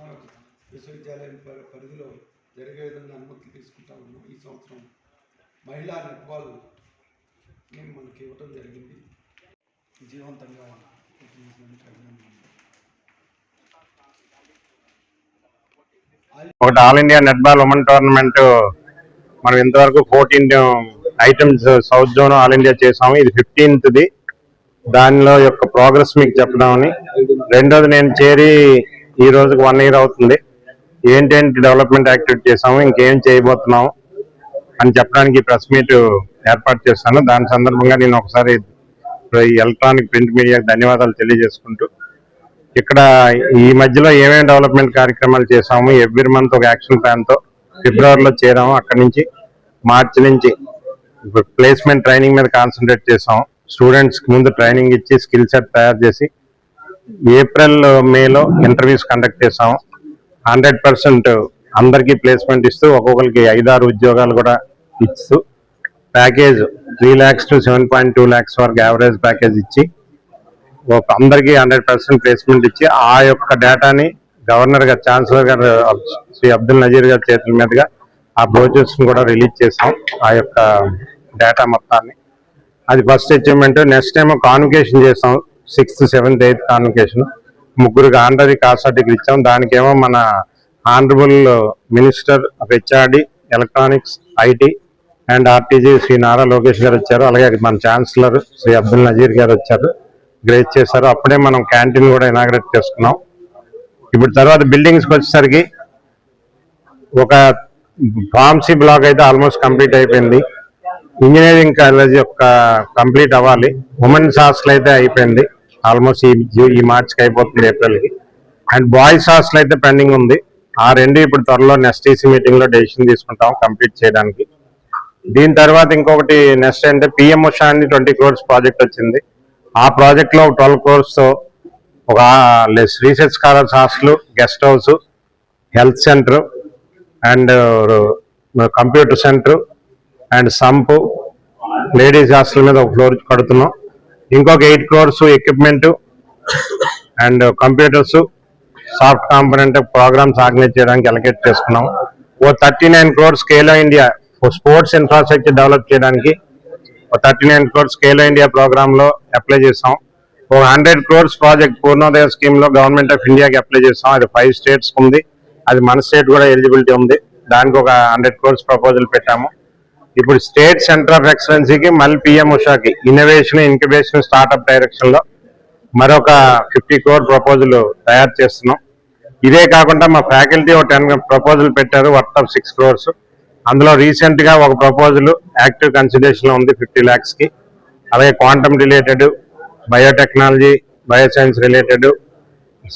మనం విశ్వవిద్యాలయం పరిధిలో జరిగే విధంగా అనుమతులు తీసుకుంటా ఉన్నాం ఈ సంవత్సరం. మహిళా నెట్బాల్ గేమ్ మనకి ఇవ్వటం జరిగింది. విజయవంతంగా ఒకటి all India netball women tournament మనం ఇంతవరకు fourteen items south zone all India చేసాము. ఇది ఫిఫ్టీన్త్ది దానిలో యొక్క ప్రోగ్రెస్ మీకు చెప్పడామని రెండోది నేను చేరి ఈ రోజుకి వన్ ఇయర్ అవుతుంది. ఏంటేంటి డెవలప్మెంట్ యాక్టివిటీ చేసాము ఇంకేం చేయబోతున్నాము అని చెప్పడానికి ప్రెస్ మీట్ ఏర్పాటు చేస్తాను. దాని సందర్భంగా నేను ఒకసారి ఎలక్ట్రానిక్ ప్రింట్ మీడియాకి ధన్యవాదాలు తెలియజేసుకుంటూ ఇక్కడ ఈ మధ్యలో ఏమేమి డెవలప్మెంట్ కార్యక్రమాలు చేసాము ఎవ్రీ మంత్ ఒక యాక్షన్ ప్లాన్తో ఫిబ్రవరిలో చేరాము. అక్కడి నుంచి మార్చి నుంచి ప్లేస్మెంట్ ట్రైనింగ్ మీద కాన్సన్ట్రేట్ చేసాం స్టూడెంట్స్కి ముందు ట్రైనింగ్ ఇచ్చి స్కిల్ సెట్ తయారు చేసి ఏప్రిల్ మేలో ఇంటర్వ్యూస్ కండక్ట్ చేసాం హండ్రెడ్ పర్సెంట్ అందరికీ ప్లేస్మెంట్ ఇస్తూ ఒక్కొక్కరికి ఐదారు ఉద్యోగాలు కూడా ఇస్తూ package three lakhs to seven point two lakhs వరకు యావరేజ్ ప్యాకేజ్ ఇచ్చి ఒక అందరికీ హండ్రెడ్ పర్సెంట్ ప్లేస్మెంట్ ఇచ్చి ఆ యొక్క డేటాని గవర్నర్ గారు ఛాన్సలర్ గారు శ్రీ అబ్దుల్ నజీర్ గారి చేతుల మీదుగా ఆ బ్రోచర్స్ కూడా రిలీజ్ చేసాం ఆ యొక్క డేటా మొత్తాన్ని. అది first achievement. Next time convocation చేసాం సిక్స్త్ సెవెంత్ ఎయిత్ కాన్వకేషన్. ముగ్గురికి ఆనరీ కాస్ట్ సర్టిఫికేట్ ఇచ్చాం. దానికేమో మన honourable minister of HRD electronics IT and RTG Shri Nara Lokesh garu వచ్చారు. అలాగే మన ఛాన్సలర్ శ్రీ అబ్దుల్ నజీర్ గారు వచ్చారు. గ్రేట్ చేశారు. అప్పుడే మనం క్యాంటీన్ కూడా ఇనాగ్రేట్ చేసుకున్నాం. ఇప్పుడు తర్వాత బిల్డింగ్స్కి వచ్చేసరికి ఒక ఫార్మసీ బ్లాక్ అయితే ఆల్మోస్ట్ కంప్లీట్ అయిపోయింది. ఇంజనీరింగ్ కాలేజ్ యొక్క కంప్లీట్ అవ్వాలి. ఉమెన్స్ హాస్టల్ అయితే అయిపోయింది. ఆల్మోస్ట్ ఈ ఈ మార్చికి అయిపోతుంది ఏప్రిల్కి. అండ్ బాయ్స్ హాస్టల్ అయితే పెండింగ్ ఉంది. ఆ రెండు ఇప్పుడు త్వరలో నెక్స్ట్ ఈసీ మీటింగ్లో డెసిషన్ తీసుకుంటాం కంప్లీట్ చేయడానికి. దీని తర్వాత ఇంకొకటి నెక్స్ట్ అంటే పిఎం ఉషా అని ట్వంటీ క్రోర్స్ ప్రాజెక్ట్ వచ్చింది. ఆ ప్రాజెక్ట్లో ట్వెల్వ్ క్రోర్స్తో ఒక research scholars hostel guest house health centre and computer centre and sump ladies hostel మీద ఒక ఫ్లోర్ కడుతున్నాం. ఇంకొక eight crores equipment and computers soft component programs organise చేయడానికి అలకేట్ చేసుకున్నాం. ఓ థర్టీ నైన్ క్రోర్స్ స్కేలో ఇండియా స్పోర్ట్స్ ఇన్ఫ్రాస్ట్రక్చర్ డెవలప్ చేయడానికి ఒక థర్టీ నైన్ క్రోర్స్ స్కేలో ఇండియా ప్రోగ్రాంలో అప్లై చేసాం ఒక హండ్రెడ్ క్రోర్స్ ప్రాజెక్ట్ పూర్ణోదయ స్కీమ్లో గవర్నమెంట్ ఆఫ్ ఇండియాకి అప్లై చేసాం అది ఫైవ్ స్టేట్స్ ఉంది. అది మన స్టేట్ కూడా ఎలిజిబిలిటీ ఉంది. దానికి ఒక హండ్రెడ్ క్రోర్స్ ప్రపోజల్ పెట్టాము. ఇప్పుడు స్టేట్ సెంటర్ ఆఫ్ ఎక్సలెన్సీకి మళ్ళీ పిఎం ఉషాకి ఇన్నోవేషన్ ఇంక్యుబేషన్ స్టార్ట్అప్ డైరెక్షన్లో మరొక ఫిఫ్టీ క్రోర్ ప్రపోజల్ తయారు చేస్తున్నాం. ఇదే కాకుండా మా ఫ్యాకల్టీ ఒక టెన్ ప్రపోజల్ పెట్టారు వర్త్ ఆఫ్ సిక్స్ క్రోర్స్ అందులో రీసెంట్గా ఒక ప్రపోజల్ యాక్టివ్ కన్సిడరేషన్లో ఉంది ఫిఫ్టీ ల్యాక్స్కి అలాగే quantum related biotechnology bioscience related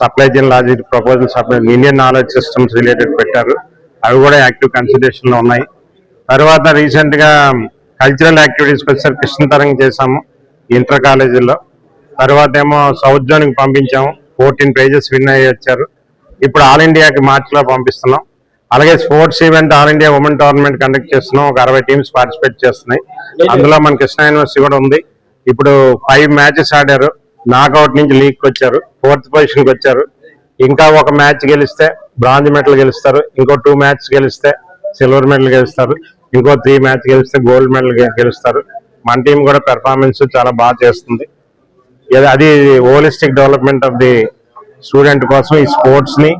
supply chain logic proposal supply Indian knowledge systems related పెట్టారు. అవి కూడా యాక్టివ్ కన్సిడరేషన్లో ఉన్నాయి. తర్వాత రీసెంట్గా కల్చరల్ యాక్టివిటీస్ వచ్చేసరికి కృష్ణ తరంగ చేసాము ఇంటర్ కాలేజీలో తర్వాత ఏమో సౌత్ జోన్కి పంపించాము ఫోర్టీన్ పేజెస్ విన్ అయ్యి వచ్చారు. ఇప్పుడు ఆల్ ఇండియాకి మార్చిలో పంపిస్తున్నాం. అలాగే sports event all India women tournament conduct చేస్తున్నాం ఒక అరవై టీమ్స్ పార్టిసిపేట్ చేస్తున్నాయి. అందులో మన కృష్ణా యూనివర్సిటీ కూడా ఉంది. ఇప్పుడు ఫైవ్ మ్యాచెస్ ఆడారు నాకౌట్ నుంచి లీగ్ వచ్చారు ఫోర్త్ పొజిషన్కి వచ్చారు. ఇంకా ఒక మ్యాచ్ గెలిస్తే బ్రాంజ్ మెడల్ గెలుస్తారు ఇంకో టూ మ్యాచ్ గెలిస్తే సిల్వర్ మెడల్ గెలుస్తారు. ఇంకో త్రీ మ్యాచ్ గెలిస్తే గోల్డ్ మెడల్ గెలుస్తారు. మన టీం కూడా పెర్ఫార్మెన్స్ చాలా బాగా చేస్తుంది. అది holistic development of the student కోసం ఈ స్పోర్ట్స్ని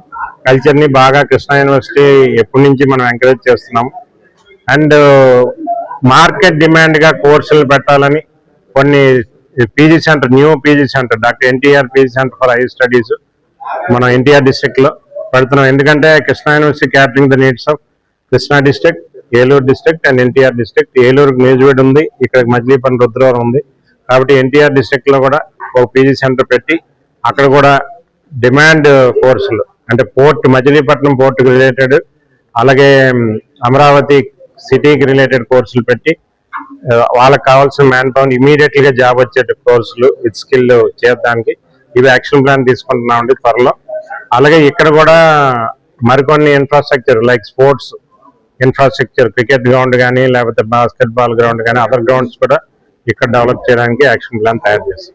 కల్చర్ని బాగా కృష్ణా యూనివర్సిటీ ఎప్పటి నుంచి మనం ఎంకరేజ్ చేస్తున్నాం అండ్ మార్కెట్ డిమాండ్గా కోర్సులు పెట్టాలని కొన్ని PG centre new PG centre doctor NTR PG centre for higher studies మనం ఎన్టీఆర్ డిస్టిక్లో పెడుతున్నాం. ఎందుకంటే Krishna university catering the needs of Krishna district Eluru district and NTR district. Eluru Nuzvid ఉంది ఇక్కడ మజిలీపల్లి రుద్రవరం ఉంది. కాబట్టి ఎన్టీఆర్ డిస్ట్రిక్ట్లో కూడా ఒక పీజీ సెంటర్ పెట్టి అక్కడ కూడా డిమాండ్ కోర్సులు అంటే పోర్ట్ మజిలీపట్నం పోర్ట్ రిలేటెడ్ అలాగే అమరావతి సిటీకి రిలేటెడ్ కోర్సులు పెట్టి వాళ్ళకి కావాల్సిన మ్యాన్ పవర్ ఇమీడియట్గా జాబ్ వచ్చే కోర్సులు విత్ స్కిల్ చేయడానికి ఇవి యాక్షన్ ప్లాన్ తీసుకుంటున్నామండి త్వరలో. అలాగే ఇక్కడ కూడా మరికొన్ని infrastructure like sports infrastructure cricket ground కానీ లేకపోతే బాస్కెట్ బాల్ గ్రౌండ్ కానీ అదర్ గ్రౌండ్స్ కూడా ఇక్కడ డెవలప్ చేయడానికి యాక్షన్ ప్లాన్ తయారు చేస్తాం.